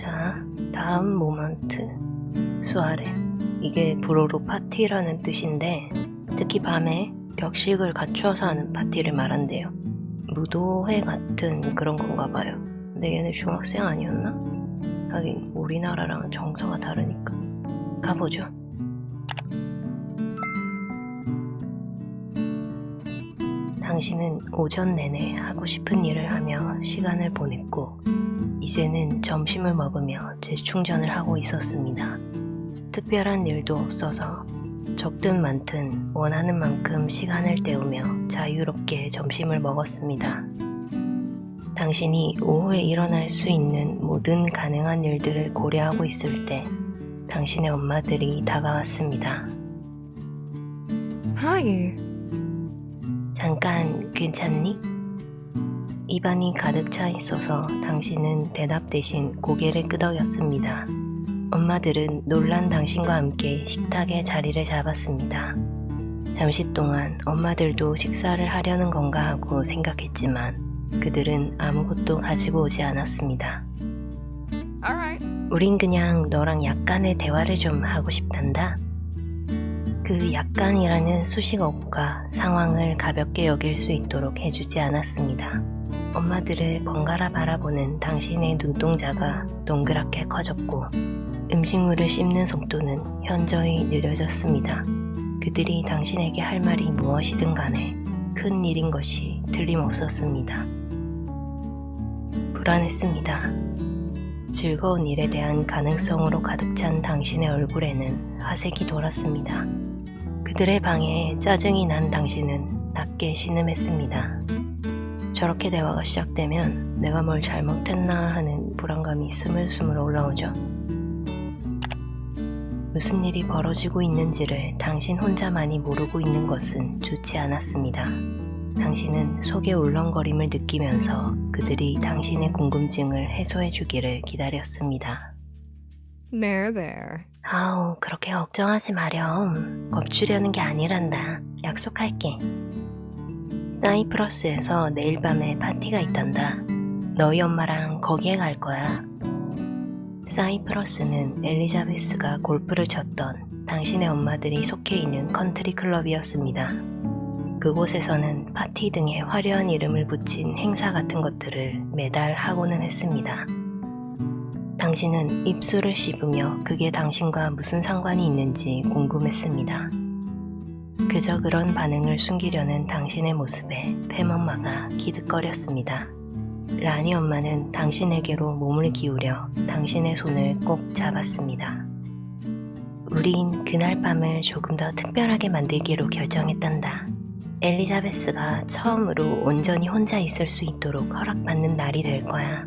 자, 다음 모먼트. 수아레. 이게 불어로 파티라는 뜻인데, 특히 밤에 격식을 갖추어서 하는 파티를 말한대요. 무도회 같은 그런 건가 봐요. 근데 얘네 중학생 아니었나? 하긴 우리나라랑은 정서가 다르니까. 가보죠. 당신은 오전 내내 하고 싶은 일을 하며 시간을 보냈고, 이제는 점심을 먹으며 재충전을 하고 있었습니다. 특별한 일도 없어서 적든 많든 원하는 만큼 시간을 때우며 자유롭게 점심을 먹었습니다. 당신이 오후에 일어날 수 있는 모든 가능한 일들을 고려하고 있을 때 당신의 엄마들이 다가왔습니다. Hi. 잠깐 괜찮니? 입안이 가득 차 있어서 당신은 대답 대신 고개를 끄덕였습니다. 엄마들은 놀란 당신과 함께 식탁에 자리를 잡았습니다. 잠시 동안 엄마들도 식사를 하려는 건가 하고 생각했지만 그들은 아무것도 가지고 오지 않았습니다. 우린 그냥 너랑 약간의 대화를 좀 하고 싶단다. 그 약간이라는 수식어가 상황을 가볍게 여길 수 있도록 해주지 않았습니다. 엄마들을 번갈아 바라보는 당신의 눈동자가 동그랗게 커졌고 음식물을 씹는 속도는 현저히 느려졌습니다. 그들이 당신에게 할 말이 무엇이든 간에 큰 일인 것이 틀림없었습니다. 불안했습니다. 즐거운 일에 대한 가능성으로 가득 찬 당신의 얼굴에는 화색이 돌았습니다. 그들의 방에 짜증이 난 당신은 낮게 신음했습니다. 저렇게 대화가 시작되면 내가 뭘 잘못했나 하는 불안감이 스물스물 올라오죠. 무슨 일이 벌어지고 있는지를 당신 혼자만이 모르고 있는 것은 좋지 않았습니다. 당신은 속의 울렁거림을 느끼면서 그들이 당신의 궁금증을 해소해 주기를 기다렸습니다. There, there. 아우, 그렇게 걱정하지 마렴. 겁주려는 게 아니란다. 약속할게. 사이프러스에서 내일 밤에 파티가 있단다. 너희 엄마랑 거기에 갈 거야. 사이프러스는 엘리자베스가 골프를 쳤던 당신의 엄마들이 속해 있는 컨트리 클럽이었습니다. 그곳에서는 파티 등의 화려한 이름을 붙인 행사 같은 것들을 매달 하고는 했습니다. 당신은 입술을 씹으며 그게 당신과 무슨 상관이 있는지 궁금했습니다. 그저 그런 반응을 숨기려는 당신의 모습에 팸 엄마가 기득거렸습니다. 라니 엄마는 당신에게로 몸을 기울여 당신의 손을 꼭 잡았습니다. 우린 그날 밤을 조금 더 특별하게 만들기로 결정했단다. 엘리자베스가 처음으로 온전히 혼자 있을 수 있도록 허락받는 날이 될 거야.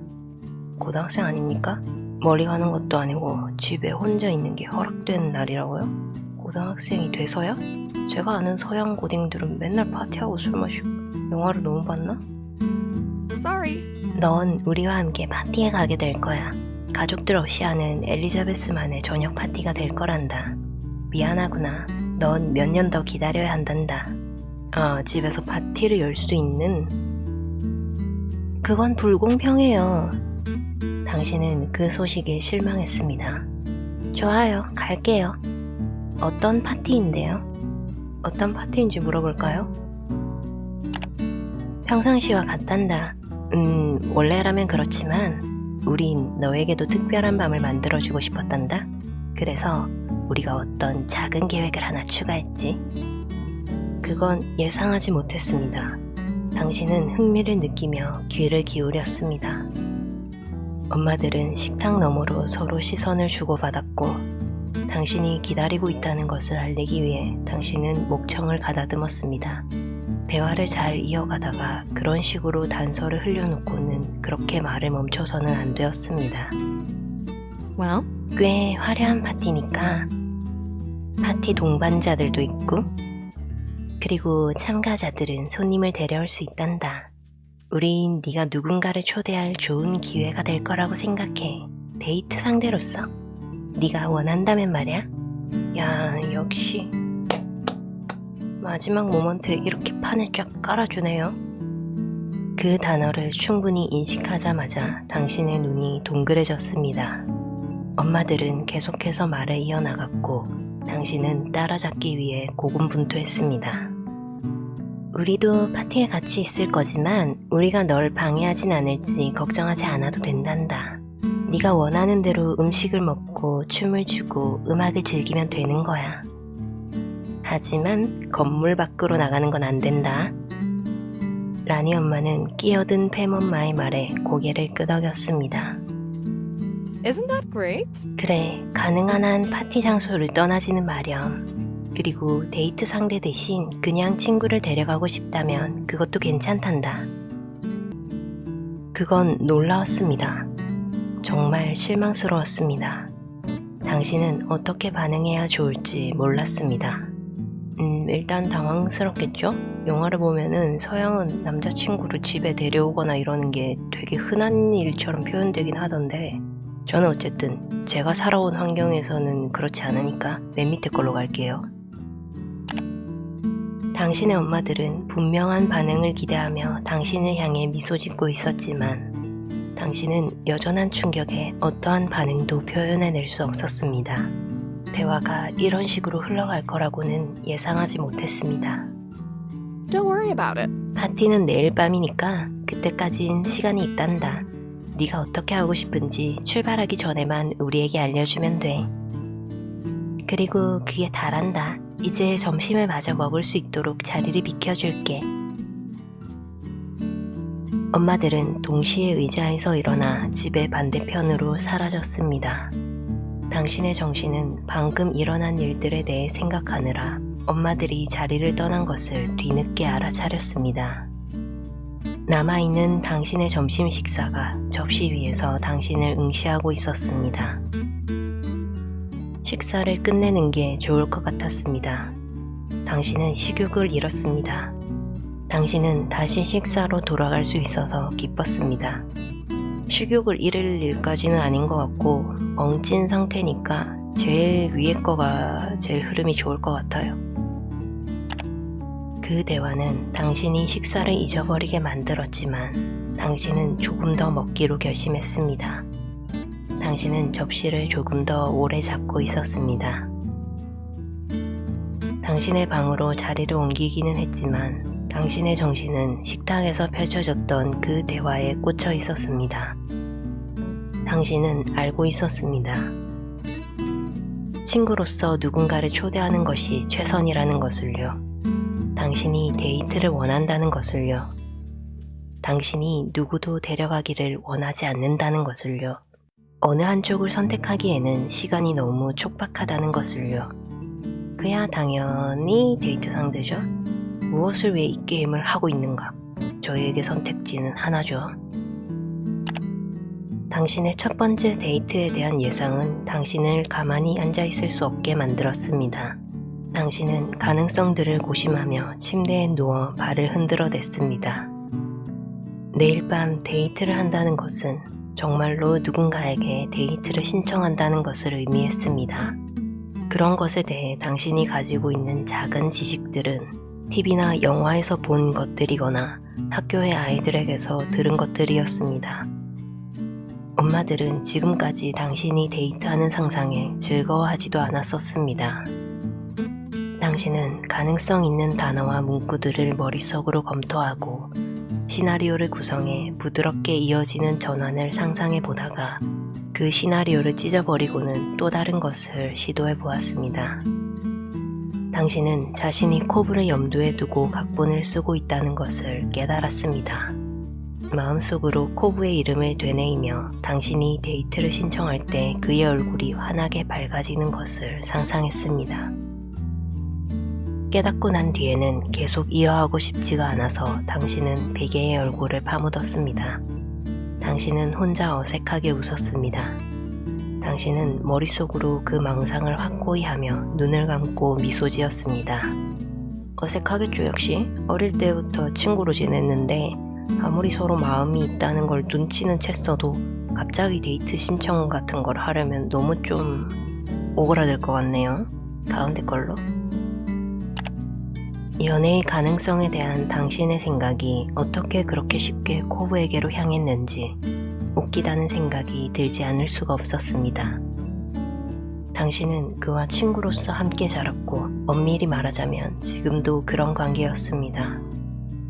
고등학생 아닙니까? 멀리 가는 것도 아니고 집에 혼자 있는 게 허락된 날이라고요? 고등학생이 돼서야? 제가 아는 서양 고딩들은 맨날 파티하고 술 마시고 영화를 너무 봤나? Sorry. 넌 우리와 함께 파티에 가게 될 거야. 가족들 없이 하는 엘리자베스만의 저녁 파티가 될 거란다. 미안하구나. 넌 몇 년 더 기다려야 한단다. 아, 집에서 파티를 열수 있는? 그건 불공평해요. 당신은 그 소식에 실망했습니다. 좋아요, 갈게요. 어떤 파티인데요? 어떤 파티인지 물어볼까요? 평상시와 같단다. 음, 원래라면 그렇지만, 우린 너에게도 특별한 밤을 만들어주고 싶었단다. 그래서 우리가 어떤 작은 계획을 하나 추가했지. 그건 예상하지 못했습니다. 당신은 흥미를 느끼며 귀를 기울였습니다. 엄마들은 식탁 너머로 서로 시선을 주고받았고, 당신이 기다리고 있다는 것을 알리기 위해 당신은 목청을 가다듬었습니다. 대화를 잘 이어가다가 그런 식으로 단서를 흘려놓고는 그렇게 말을 멈춰서는 안 되었습니다. Well, 꽤 화려한 파티니까 파티 동반자들도 있고 그리고 참가자들은 손님을 데려올 수 있단다. 우린 네가 누군가를 초대할 좋은 기회가 될 거라고 생각해. 데이트 상대로서. 네가 원한다면 말이야. 야, 역시 마지막 모먼트에 이렇게 판을 쫙 깔아주네요. 그 단어를 충분히 인식하자마자 당신의 눈이 동그래졌습니다. 엄마들은 계속해서 말을 이어나갔고 당신은 따라잡기 위해 고군분투했습니다. 우리도 파티에 같이 있을 거지만 우리가 널 방해하진 않을지 걱정하지 않아도 된단다. 네가 원하는 대로 음식을 먹고 춤을 추고 음악을 즐기면 되는 거야. 하지만 건물 밖으로 나가는 건 안 된다. 라니 엄마는 끼어든 팸 엄마의 말에 고개를 끄덕였습니다. Isn't that great? 그래, 가능한 한 파티 장소를 떠나지는 마렴. 그리고 데이트 상대 대신 그냥 친구를 데려가고 싶다면 그것도 괜찮단다. 그건 놀라웠습니다. 정말 실망스러웠습니다. 당신은 어떻게 반응해야 좋을지 몰랐습니다. 음, 일단 당황스럽겠죠? 영화를 보면은 서양은 남자친구를 집에 데려오거나 이러는 게 되게 흔한 일처럼 표현되긴 하던데, 저는 어쨌든 제가 살아온 환경에서는 그렇지 않으니까 맨 밑에 걸로 갈게요. 당신의 엄마들은 분명한 반응을 기대하며 당신을 향해 미소 짓고 있었지만 당신은 여전한 충격에 어떠한 반응도 표현해낼 수 없었습니다. 대화가 이런 식으로 흘러갈 거라고는 예상하지 못했습니다. Don't worry about it. 파티는 내일 밤이니까 그때까진 시간이 있단다. 네가 어떻게 하고 싶은지 출발하기 전에만 우리에게 알려주면 돼. 그리고 그게 다란다. 이제 점심을 마저 먹을 수 있도록 자리를 비켜줄게. 엄마들은 동시에 의자에서 일어나 집의 반대편으로 사라졌습니다. 당신의 정신은 방금 일어난 일들에 대해 생각하느라 엄마들이 자리를 떠난 것을 뒤늦게 알아차렸습니다. 남아있는 당신의 점심 식사가 접시 위에서 당신을 응시하고 있었습니다. 식사를 끝내는 게 좋을 것 같았습니다. 당신은 식욕을 잃었습니다. 당신은 다시 식사로 돌아갈 수 있어서 기뻤습니다. 식욕을 잃을 일까지는 아닌 것 같고 엉찐 상태니까 제일 위에 거가 제일 흐름이 좋을 것 같아요. 그 대화는 당신이 식사를 잊어버리게 만들었지만 당신은 조금 더 먹기로 결심했습니다. 당신은 접시를 조금 더 오래 잡고 있었습니다. 당신의 방으로 자리를 옮기기는 했지만 당신의 정신은 식탁에서 펼쳐졌던 그 대화에 꽂혀 있었습니다. 당신은 알고 있었습니다. 친구로서 누군가를 초대하는 것이 최선이라는 것을요. 당신이 데이트를 원한다는 것을요. 당신이 누구도 데려가기를 원하지 않는다는 것을요. 어느 한쪽을 선택하기에는 시간이 너무 촉박하다는 것을요. 그야 당연히 데이트 상대죠. 무엇을 왜이 게임을 하고 있는가? 저희에게 선택지는 하나죠. 당신의 첫 번째 데이트에 대한 예상은 당신을 가만히 앉아 있을 수 없게 만들었습니다. 당신은 가능성들을 고심하며 침대에 누워 발을 흔들어 댔습니다. 내일 밤 데이트를 한다는 것은 정말로 누군가에게 데이트를 신청한다는 것을 의미했습니다. 그런 것에 대해 당신이 가지고 있는 작은 지식들은 TV나 영화에서 본 것들이거나 학교의 아이들에게서 들은 것들이었습니다. 엄마들은 지금까지 당신이 데이트하는 상상에 즐거워하지도 않았었습니다. 당신은 가능성 있는 단어와 문구들을 머릿속으로 검토하고 시나리오를 구성해 부드럽게 이어지는 전환을 상상해 보다가 그 시나리오를 찢어버리고는 또 다른 것을 시도해 보았습니다. 당신은 자신이 코브를 염두에 두고 각본을 쓰고 있다는 것을 깨달았습니다. 마음속으로 코브의 이름을 되뇌이며 당신이 데이트를 신청할 때 그의 얼굴이 환하게 밝아지는 것을 상상했습니다. 깨닫고 난 뒤에는 계속 이어하고 싶지가 않아서 당신은 베개의 얼굴을 파묻었습니다. 당신은 혼자 어색하게 웃었습니다. 당신은 머릿속으로 그 망상을 확고히 하며 눈을 감고 미소 지었습니다. 어색하겠죠, 역시. 어릴 때부터 친구로 지냈는데 아무리 서로 마음이 있다는 걸 눈치는 챘어도 갑자기 데이트 신청 같은 걸 하려면 너무 좀 오그라들 것 같네요. 가운데 걸로. 연애의 가능성에 대한 당신의 생각이 어떻게 그렇게 쉽게 코브에게로 향했는지 웃기다는 생각이 들지 않을 수가 없었습니다. 당신은 그와 친구로서 함께 자랐고 엄밀히 말하자면 지금도 그런 관계였습니다.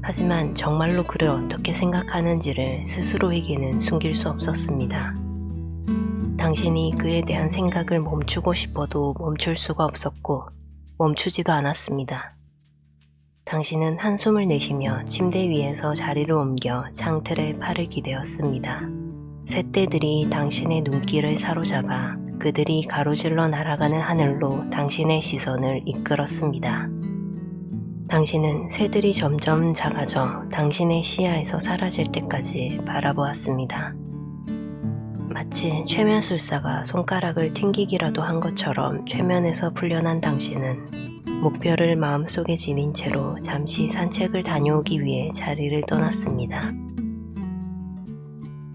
하지만 정말로 그를 어떻게 생각하는지를 스스로에게는 숨길 수 없었습니다. 당신이 그에 대한 생각을 멈추고 싶어도 멈출 수가 없었고 멈추지도 않았습니다. 당신은 한숨을 내쉬며 침대 위에서 자리를 옮겨 창틀에 팔을 기대었습니다. 새떼들이 당신의 눈길을 사로잡아 그들이 가로질러 날아가는 하늘로 당신의 시선을 이끌었습니다. 당신은 새들이 점점 작아져 당신의 시야에서 사라질 때까지 바라보았습니다. 마치 최면술사가 손가락을 튕기기라도 한 것처럼 최면에서 풀려난 당신은 목표를 마음속에 지닌 채로 잠시 산책을 다녀오기 위해 자리를 떠났습니다.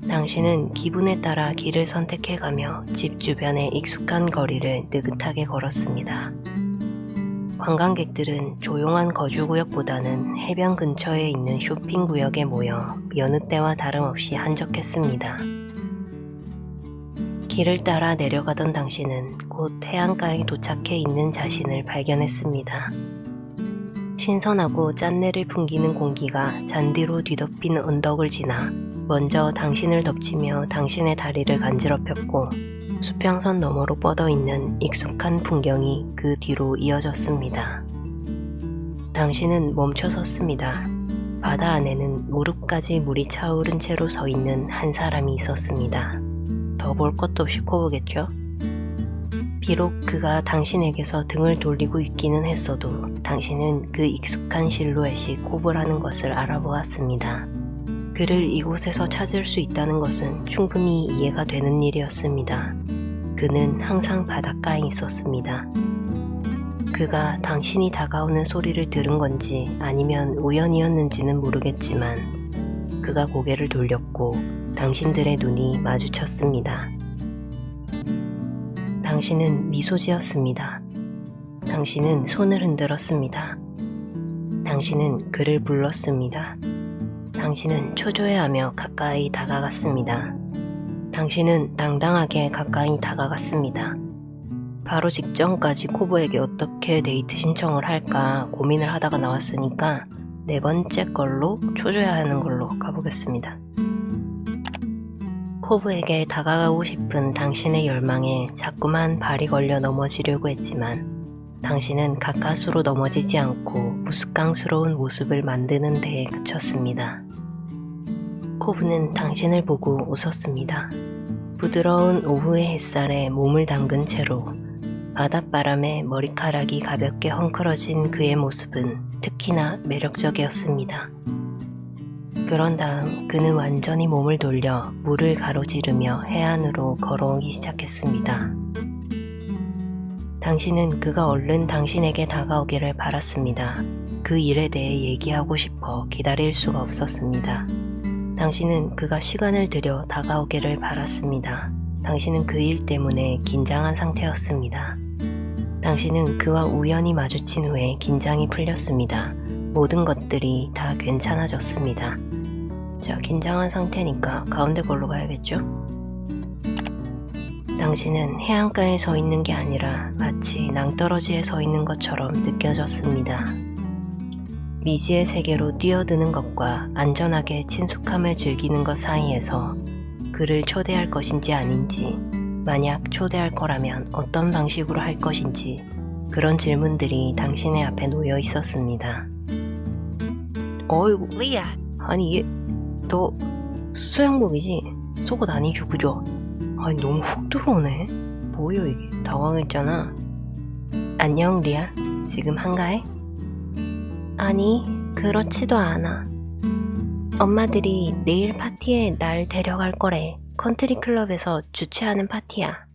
당신은 기분에 따라 길을 선택해 가며 집 주변의 익숙한 거리를 느긋하게 걸었습니다. 관광객들은 조용한 거주구역보다는 해변 근처에 있는 쇼핑구역에 모여 여느 때와 다름없이 한적했습니다. 길을 따라 내려가던 당신은 곧 해안가에 도착해 있는 자신을 발견했습니다. 신선하고 짠내를 풍기는 공기가 잔디로 뒤덮인 언덕을 지나 먼저 당신을 덮치며 당신의 다리를 간지럽혔고 수평선 너머로 뻗어 있는 익숙한 풍경이 그 뒤로 이어졌습니다. 당신은 멈춰 섰습니다. 바다 안에는 무릎까지 물이 차오른 채로 서 있는 한 사람이 있었습니다. 더 볼 것도 없이 코보겠죠? 비록 그가 당신에게서 등을 돌리고 있기는 했어도 당신은 그 익숙한 실루엣이 코브라는 것을 알아보았습니다. 그를 이곳에서 찾을 수 있다는 것은 충분히 이해가 되는 일이었습니다. 그는 항상 바닷가에 있었습니다. 그가 당신이 다가오는 소리를 들은 건지 아니면 우연이었는지는 모르겠지만 그가 고개를 돌렸고 당신들의 눈이 마주쳤습니다. 당신은 미소 지었습니다. 당신은 손을 흔들었습니다. 당신은 그를 불렀습니다. 당신은 초조해하며 가까이 다가갔습니다. 당신은 당당하게 가까이 다가갔습니다. 바로 직전까지 코보에게 어떻게 데이트 신청을 할까 고민을 하다가 나왔으니까 네 번째 걸로 초조해하는 걸로 가보겠습니다. 코브에게 다가가고 싶은 당신의 열망에 자꾸만 발이 걸려 넘어지려고 했지만 당신은 가까스로 넘어지지 않고 무스깡스러운 모습을 만드는 데에 그쳤습니다. 코브는 당신을 보고 웃었습니다. 부드러운 오후의 햇살에 몸을 담근 채로 바닷바람에 머리카락이 가볍게 헝클어진 그의 모습은 특히나 매력적이었습니다. 그런 다음 그는 완전히 몸을 돌려 물을 가로지르며 해안으로 걸어오기 시작했습니다. 당신은 그가 얼른 당신에게 다가오기를 바랐습니다. 그 일에 대해 얘기하고 싶어 기다릴 수가 없었습니다. 당신은 그가 시간을 들여 다가오기를 바랐습니다. 당신은 그 일 때문에 긴장한 상태였습니다. 당신은 그와 우연히 마주친 후에 긴장이 풀렸습니다. 모든 것들이 다 괜찮아졌습니다. 자, 긴장한 상태니까 가운데 걸로 가야겠죠? 당신은 해안가에 서 있는 게 아니라 마치 낭떠러지에 서 있는 것처럼 느껴졌습니다. 미지의 세계로 뛰어드는 것과 안전하게 친숙함을 즐기는 것 사이에서 그를 초대할 것인지 아닌지, 만약 초대할 거라면 어떤 방식으로 할 것인지, 그런 질문들이 당신의 앞에 놓여 있었습니다. 어이구, Leah, 아니 이게 너 수영복이지? 속옷 아니죠 그죠? 아니 너무 훅 들어오네. 뭐요 이게? 당황했잖아. 안녕 리아. 지금 한가해? 아니 그렇지도 않아. 엄마들이 내일 파티에 날 데려갈 거래. 컨트리 클럽에서 주최하는 파티야.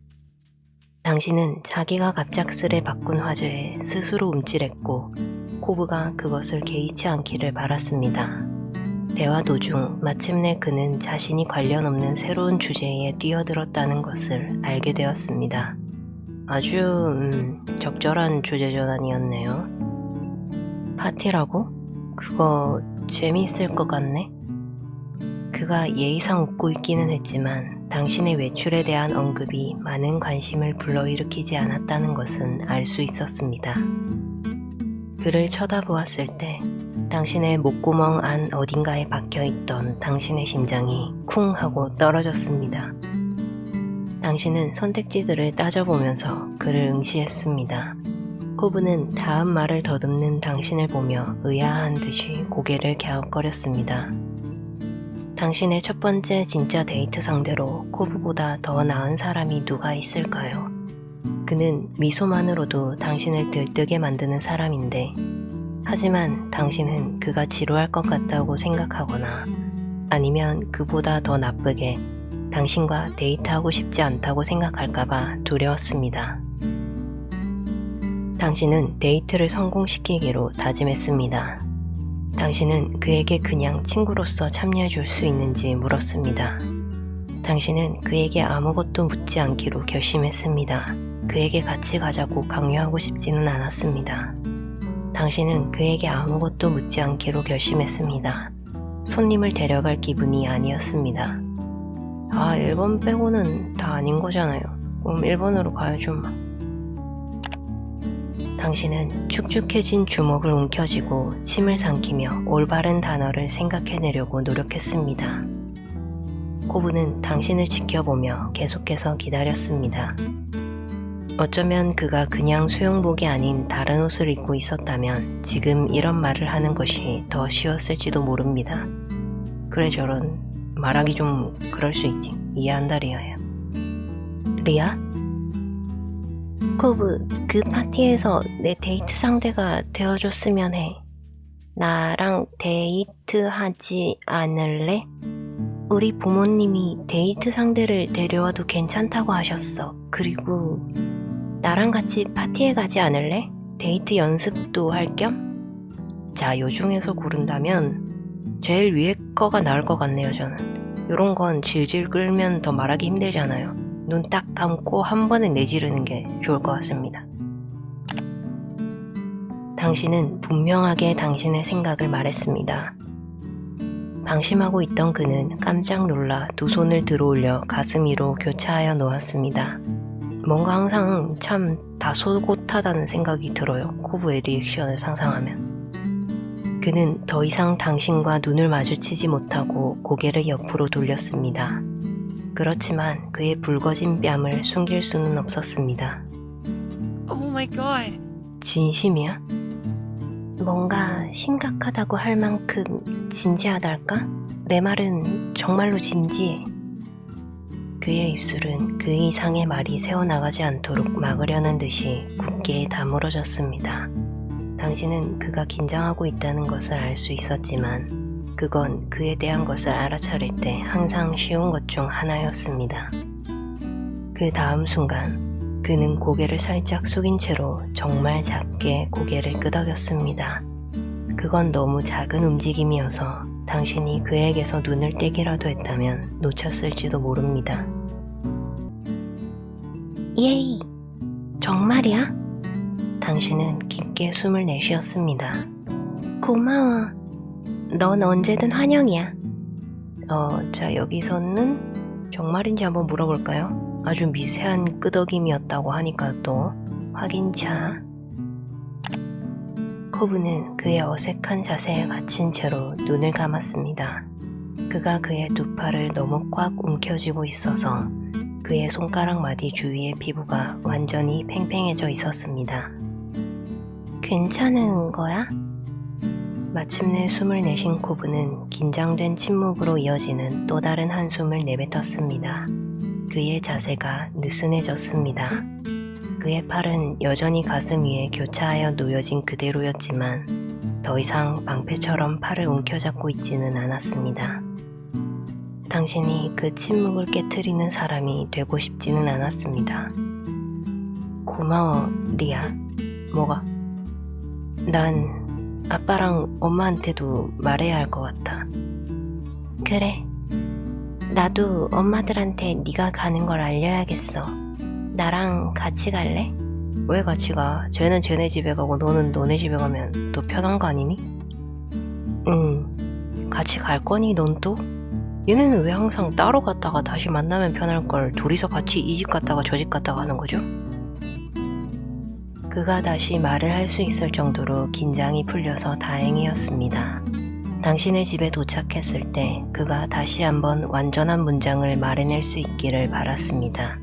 당신은 자기가 갑작스레 바꾼 화제에 스스로 움찔했고 코브가 그것을 개의치 않기를 바랐습니다. 대화 도중 마침내 그는 자신이 관련 없는 새로운 주제에 뛰어들었다는 것을 알게 되었습니다. 아주 음, 적절한 주제 전환이었네요. 파티라고? 그거 재미있을 것 같네. 그가 예의상 웃고 있기는 했지만 당신의 외출에 대한 언급이 많은 관심을 불러일으키지 않았다는 것은 알 수 있었습니다. 그를 쳐다보았을 때 당신의 목구멍 안 어딘가에 박혀 있던 당신의 심장이 쿵 하고 떨어졌습니다. 당신은 선택지들을 따져보면서 그를 응시했습니다. 코브는 다음 말을 더듬는 당신을 보며 의아한 듯이 고개를 갸웃거렸습니다. 당신의 첫 번째 진짜 데이트 상대로 코브보다 더 나은 사람이 누가 있을까요? 그는 미소만으로도 당신을 들뜨게 만드는 사람인데, 하지만 당신은 그가 지루할 것 같다고 생각하거나 아니면 그보다 더 나쁘게 당신과 데이트하고 싶지 않다고 생각할까봐 두려웠습니다. 당신은 데이트를 성공시키기로 다짐했습니다. 당신은 그에게 그냥 친구로서 참여해 줄 수 있는지 물었습니다. 당신은 그에게 아무것도 묻지 않기로 결심했습니다. 그에게 같이 가자고 강요하고 싶지는 않았습니다. 당신은 그에게 아무것도 묻지 않기로 결심했습니다. 손님을 데려갈 기분이 아니었습니다. 아, 1번 빼고는 다 아닌 거잖아요. 그럼 1번으로 가야죠, 막. 당신은 축축해진 주먹을 움켜쥐고 침을 삼키며 올바른 단어를 생각해내려고 노력했습니다. 코브는 당신을 지켜보며 계속해서 기다렸습니다. 어쩌면 그가 그냥 수영복이 아닌 다른 옷을 입고 있었다면 지금 이런 말을 하는 것이 더 쉬웠을지도 모릅니다. 그래 저런 말하기 좀 그럴 수 있지. 이해한다 리아야. 리아? 코브, 그 파티에서 내 데이트 상대가 되어줬으면 해. 나랑 데이트 하지 않을래? 우리 부모님이 데이트 상대를 데려와도 괜찮다고 하셨어. 그리고 나랑 같이 파티에 가지 않을래? 데이트 연습도 할 겸? 자, 요 중에서 고른다면 제일 위에 거가 나을 것 같네요, 저는. 요런 건 질질 끌면 더 말하기 힘들잖아요. 눈 딱 감고 한 번에 내지르는 게 좋을 것 같습니다. 당신은 분명하게 당신의 생각을 말했습니다. 방심하고 있던 그는 깜짝 놀라 두 손을 들어 올려 가슴 위로 교차하여 놓았습니다. 뭔가 항상 참 다소곳하다는 생각이 들어요. 코브의 리액션을 상상하면. 그는 더 이상 당신과 눈을 마주치지 못하고 고개를 옆으로 돌렸습니다. 그렇지만 그의 붉어진 뺨을 숨길 수는 없었습니다. Oh my god. 진심이야? 뭔가 심각하다고 할 만큼 진지하달까? 내 말은 정말로 진지해. 그의 입술은 그 이상의 말이 새어나가지 않도록 막으려는 듯이 굳게 다물어졌습니다. 당신은 그가 긴장하고 있다는 것을 알 수 있었지만 그건 그에 대한 것을 알아차릴 때 항상 쉬운 것 중 하나였습니다. 그 다음 순간 그는 고개를 살짝 숙인 채로 정말 작게 고개를 끄덕였습니다. 그건 너무 작은 움직임이어서 당신이 그에게서 눈을 떼기라도 했다면 놓쳤을지도 모릅니다. 예이, 정말이야? 당신은 깊게 숨을 내쉬었습니다. 고마워. 넌 언제든 환영이야. 어, 자, 여기서는 정말인지 한번 물어볼까요? 아주 미세한 끄덕임이었다고 하니까 또 확인차. 코브는 그의 어색한 자세에 갇힌 채로 눈을 감았습니다. 그가 그의 두 팔을 너무 꽉 움켜쥐고 있어서 그의 손가락 마디 주위의 피부가 완전히 팽팽해져 있었습니다. 괜찮은 거야? 마침내 숨을 내쉰 코브는 긴장된 침묵으로 이어지는 또 다른 한숨을 내뱉었습니다. 그의 자세가 느슨해졌습니다. 그의 팔은 여전히 가슴 위에 교차하여 놓여진 그대로였지만 더 이상 방패처럼 팔을 움켜잡고 있지는 않았습니다. 당신이 그 침묵을 깨트리는 사람이 되고 싶지는 않았습니다. 고마워, 리아. 뭐가? 난 아빠랑 엄마한테도 말해야 할 것 같아. 그래. 나도 엄마들한테 네가 가는 걸 알려야겠어. 나랑 같이 갈래? 왜 같이 가? 쟤는 쟤네 집에 가고 너는 너네 집에 가면 더 편한 거 아니니? 응. 같이 갈 거니 넌 또? 얘네는 왜 항상 따로 갔다가 다시 만나면 편할 걸 둘이서 같이 이 집 갔다가 저 집 갔다가 하는 거죠? 그가 다시 말을 할 수 있을 정도로 긴장이 풀려서 다행이었습니다. 당신의 집에 도착했을 때 그가 다시 한번 완전한 문장을 말해낼 수 있기를 바랐습니다.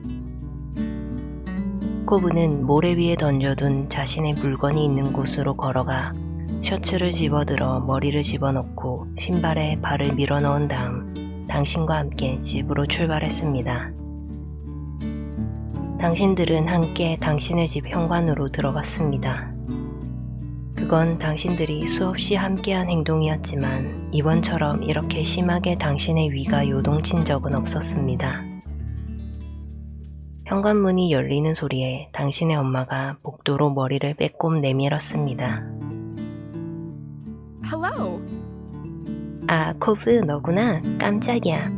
코브는 모래 위에 던져둔 자신의 물건이 있는 곳으로 걸어가 셔츠를 집어들어 머리를 집어넣고 신발에 발을 밀어 넣은 다음 당신과 함께 집으로 출발했습니다. 당신들은 함께 당신의 집 현관으로 들어갔습니다. 그건 당신들이 수없이 함께한 행동이었지만 이번처럼 이렇게 심하게 당신의 위가 요동친 적은 없었습니다. 현관문이 열리는 소리에 당신의 엄마가 복도로 머리를 빼꼼 내밀었습니다. Hello. 아, 코브 너구나. 깜짝이야.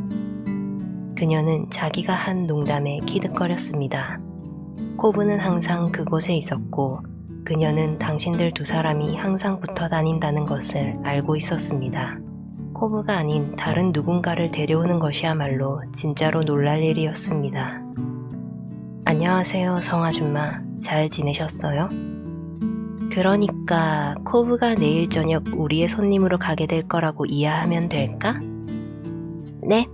그녀는 자기가 한 농담에 키득거렸습니다. 코브는 항상 그곳에 있었고 그녀는 당신들 두 사람이 항상 붙어 다닌다는 것을 알고 있었습니다. 코브가 아닌 다른 누군가를 데려오는 것이야말로 진짜로 놀랄 일이었습니다. 안녕하세요, 성아줌마. 잘 지내셨어요? 그러니까 코브가 내일 저녁 우리의 손님으로 가게 될 거라고 이해하면 될까? 네.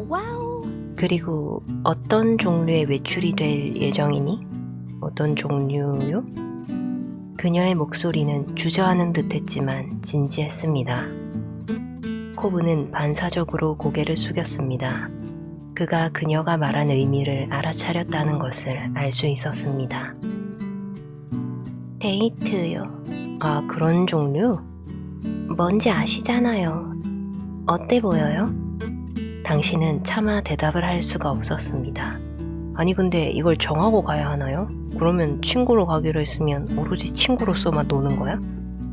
Well, 그리고 어떤 종류의 외출이 될 예정이니? 어떤 종류요? 그녀의 목소리는 주저하는 듯 했지만 진지했습니다. 코브는 반사적으로 고개를 숙였습니다. 그가 그녀가 말한 의미를 알아차렸다는 것을 알 수 있었습니다. 데이트요. 아, 그런 종류? 뭔지 아시잖아요. 어때 보여요? 당신은 차마 대답을 할 수가 없었습니다. 아니, 근데 이걸 정하고 가야 하나요? 그러면 친구로 가기로 했으면 오로지 친구로서만 노는 거야?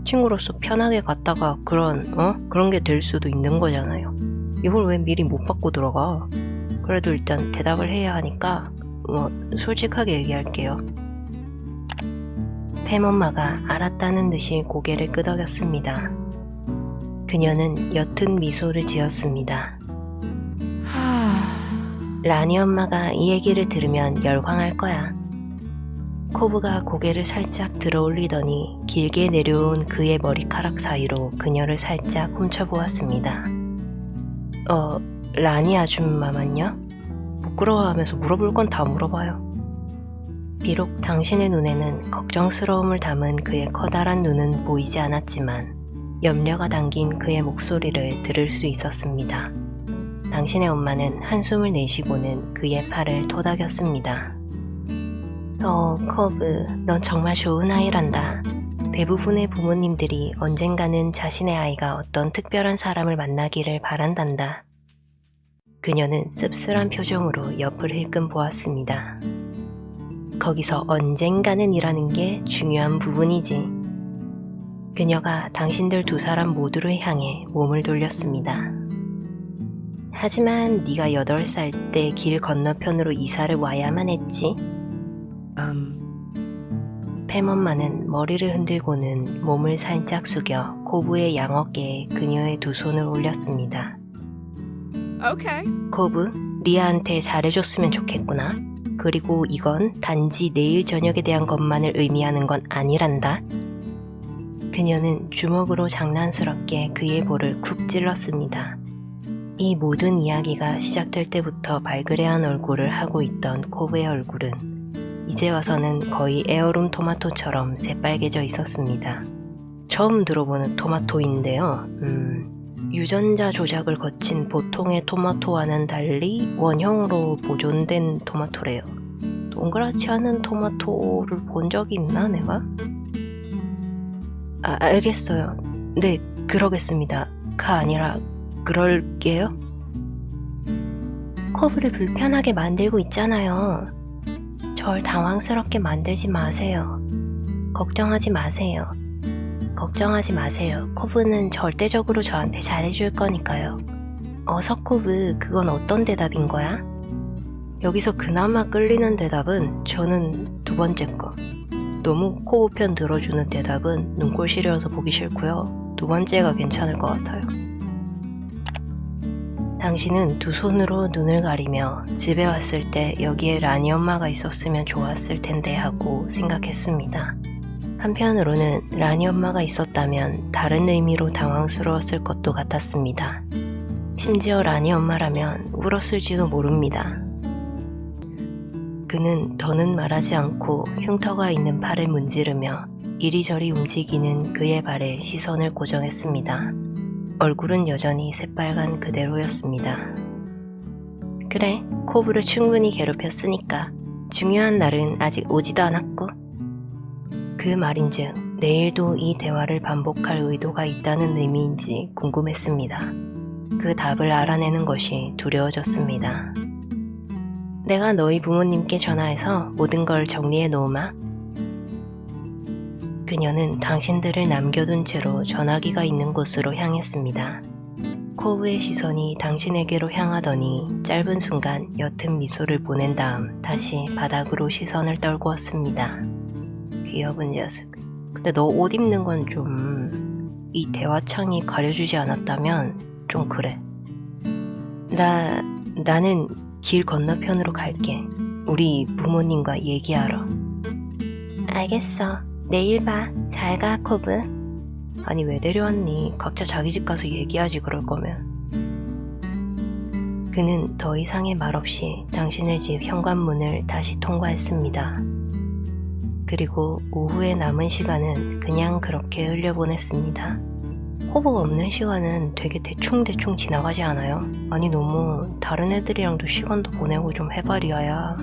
친구로서 편하게 갔다가 그런, 어? 그런 게 될 수도 있는 거잖아요. 이걸 왜 미리 못 받고 들어가? 그래도 일단 대답을 해야 하니까, 뭐, 솔직하게 얘기할게요. 팸엄마가 알았다는 듯이 고개를 끄덕였습니다. 그녀는 옅은 미소를 지었습니다. 라니 엄마가 이 얘기를 들으면 열광할 거야. 코브가 고개를 살짝 들어 올리더니 길게 내려온 그의 머리카락 사이로 그녀를 살짝 훔쳐보았습니다. 어, 라니 아줌마만요? 부끄러워하면서 물어볼 건 다 물어봐요. 비록 당신의 눈에는 걱정스러움을 담은 그의 커다란 눈은 보이지 않았지만 염려가 담긴 그의 목소리를 들을 수 있었습니다. 당신의 엄마는 한숨을 내쉬고는 그의 팔을 토닥였습니다. 어, 커브, 넌 정말 좋은 아이란다. 대부분의 부모님들이 언젠가는 자신의 아이가 어떤 특별한 사람을 만나기를 바란단다. 그녀는 씁쓸한 표정으로 옆을 힐끔 보았습니다. 거기서 언젠가는 이라는 게 중요한 부분이지. 그녀가 당신들 두 사람 모두를 향해 몸을 돌렸습니다. 하지만 네가 8살 때 길 건너편으로 이사를 와야만 했지. Um, 팸엄마는 머리를 흔들고는 몸을 살짝 숙여 코브의 양어깨에 그녀의 두 손을 올렸습니다. Okay. 코브, 리아한테 잘해줬으면 좋겠구나. 그리고 이건 단지 내일 저녁에 대한 것만을 의미하는 건 아니란다. 그녀는 주먹으로 장난스럽게 그의 볼을 쿡 찔렀습니다. 이 모든 이야기가 시작될 때부터 발그레한 얼굴을 하고 있던 코브의 얼굴은 이제 와서는 거의 에어룸 토마토처럼 새빨개져 있었습니다. 처음 들어보는 토마토인데요. 음, 유전자 조작을 거친 보통의 토마토와는 달리 원형으로 보존된 토마토래요. 동그랗지 않은 토마토를 본 적이 있나 내가? 아, 알겠어요. 네, 그러겠습니다. 가 아니라 그럴게요. 커브를 불편하게 만들고 있잖아요. 절 당황스럽게 만들지 마세요. 걱정하지 마세요. 걱정하지 마세요. 코브는 절대적으로 저한테 잘해줄 거니까요. 어서 코브, 그건 어떤 대답인 거야? 여기서 그나마 끌리는 대답은 저는 두두 번째 거. 너무 코우 편 들어주는 대답은 눈꼴 시려서 보기 싫고요. 두 번째가 괜찮을 것 같아요. 당신은 두 손으로 눈을 가리며 집에 왔을 때 여기에 라니 엄마가 있었으면 좋았을 텐데 하고 생각했습니다. 한편으로는 라니 엄마가 있었다면 다른 의미로 당황스러웠을 것도 같았습니다. 심지어 라니 엄마라면 울었을지도 모릅니다. 그는 더는 말하지 않고 흉터가 있는 팔을 문지르며 이리저리 움직이는 그의 발에 시선을 고정했습니다. 얼굴은 여전히 새빨간 그대로였습니다. 그래, 코브를 충분히 괴롭혔으니까 중요한 날은 아직 오지도 않았고 그 말인즉 내일도 이 대화를 반복할 의도가 있다는 의미인지 궁금했습니다. 그 답을 알아내는 것이 두려워졌습니다. 내가 너희 부모님께 전화해서 모든 걸 정리해 놓으마. 그녀는 당신들을 남겨둔 채로 전화기가 있는 곳으로 향했습니다. 코브의 시선이 당신에게로 향하더니 짧은 순간 옅은 미소를 보낸 다음 다시 바닥으로 시선을 떨구었습니다. 귀여운 녀석. 근데 너 옷 입는 건 좀 이 대화창이 가려주지 않았다면 좀 그래. 나 나는 길 건너편으로 갈게. 우리 부모님과 얘기하러. 알겠어. 내일 봐. 잘 가, 코브. 아니, 왜 데려왔니? 각자 자기 집 가서 얘기하지, 그럴 거면. 그는 더 이상의 말 없이 당신의 집 현관문을 다시 통과했습니다. 그리고 오후의 남은 시간은 그냥 그렇게 흘려보냈습니다. 코브 없는 시간은 되게 대충대충 지나가지 않아요? 아니, 너무 다른 애들이랑도 시간도 보내고 좀 해바리야야.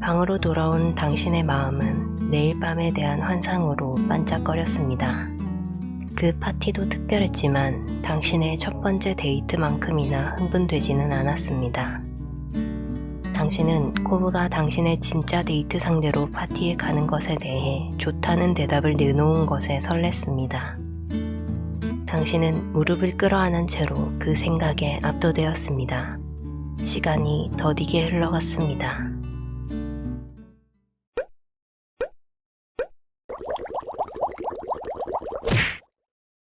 방으로 돌아온 당신의 마음은 내일 밤에 대한 환상으로 반짝거렸습니다. 그 파티도 특별했지만 당신의 첫 번째 데이트만큼이나 흥분되지는 않았습니다. 당신은 코브가 당신의 진짜 데이트 상대로 파티에 가는 것에 대해 좋다는 대답을 내놓은 것에 설렜습니다. 당신은 무릎을 끌어안은 채로 그 생각에 압도되었습니다. 시간이 더디게 흘러갔습니다.